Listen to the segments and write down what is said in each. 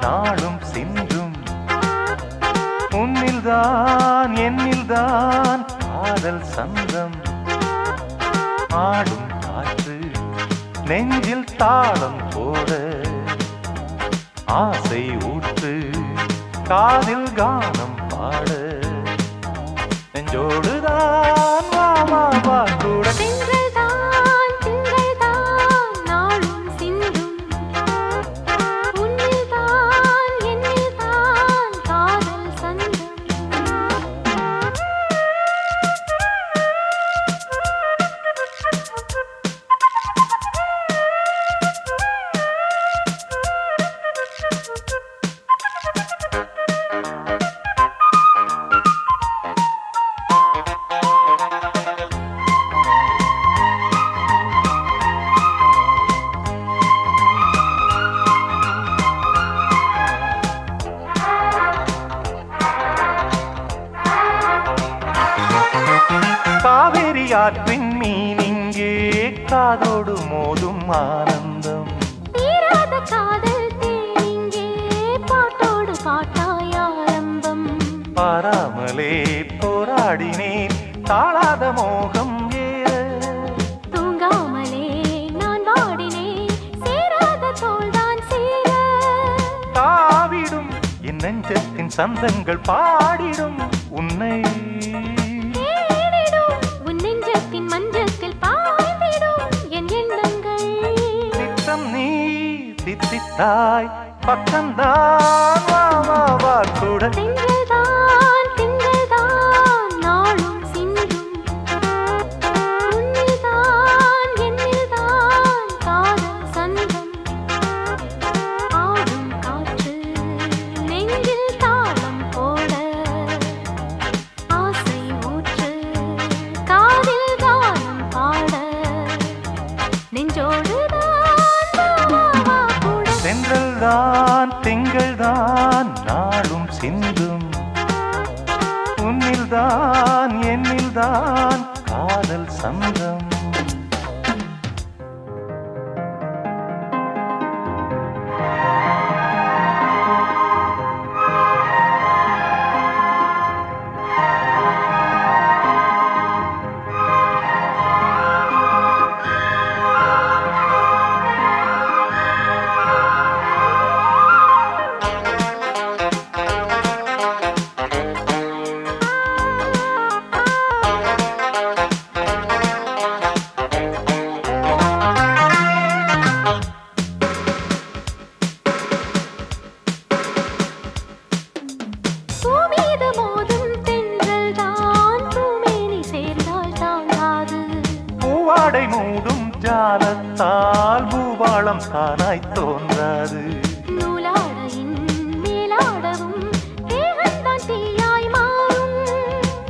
நாளும் சென்றும். உன்னில்தான் என்னில்தான் காதல் சந்தம். ஆடும் காற்று நெஞ்சில் தாளம் போட ஆசை ஊற்று காதில் கானம் பாட. நெஞ்சோடு ஆற்றின் மீன் இங்கே காதோடு மோதும் ஆனந்தம். தீராத காதல் தேனிங்கே பாட்டோடு பாட்டாய் ஆரம்பம். பாராமலே போராடினேன் தாழாத மோகம் ஏற. தூங்காமலே நான் வாடினேன் சேராத தோள்தான் சேர. தாவிடும் என் நெஞ்சத்தின் சந்தங்கள் பாடிடும் உன்னை. தாய் பக்கம்தான் வா வா வா கூட சிந்தும். உன்னில்தான் என்னில்தான் காதல் சந்தம். ஜாலத்தால் பூபாளம் தானாய் தோன்றாது.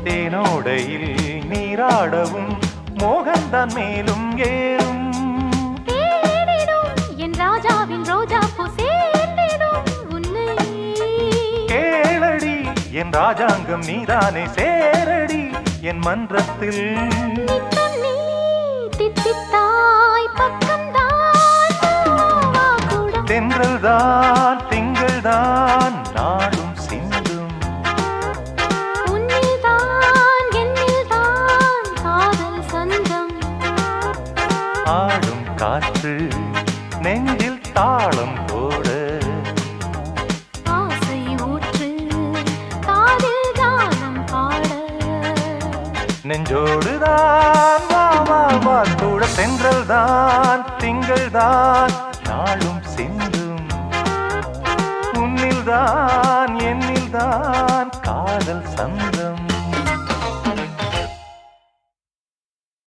தேனோடையில் நீராடவும் மோகன்தான் மேலும் ஏறும். என் ராஜாவின் ரோஜா கேளடி என் ராஜாங்கம் நீதானே சேரடி என் மன்றத்தில். தென்றல்தான் திங்கள்தான் நாடும் சிந்தும். ஆடும் காற்று நெஞ்சில் தாளம் போட. ஆசை ஊற்று காதில் கானம் பாட. நெஞ்சோடுதான் வா வா வா கூட தென்றல்தான் திங்கள்தான் நாளும் சிந்தும் தான் என்னில் தான் காதல் சந்தம்.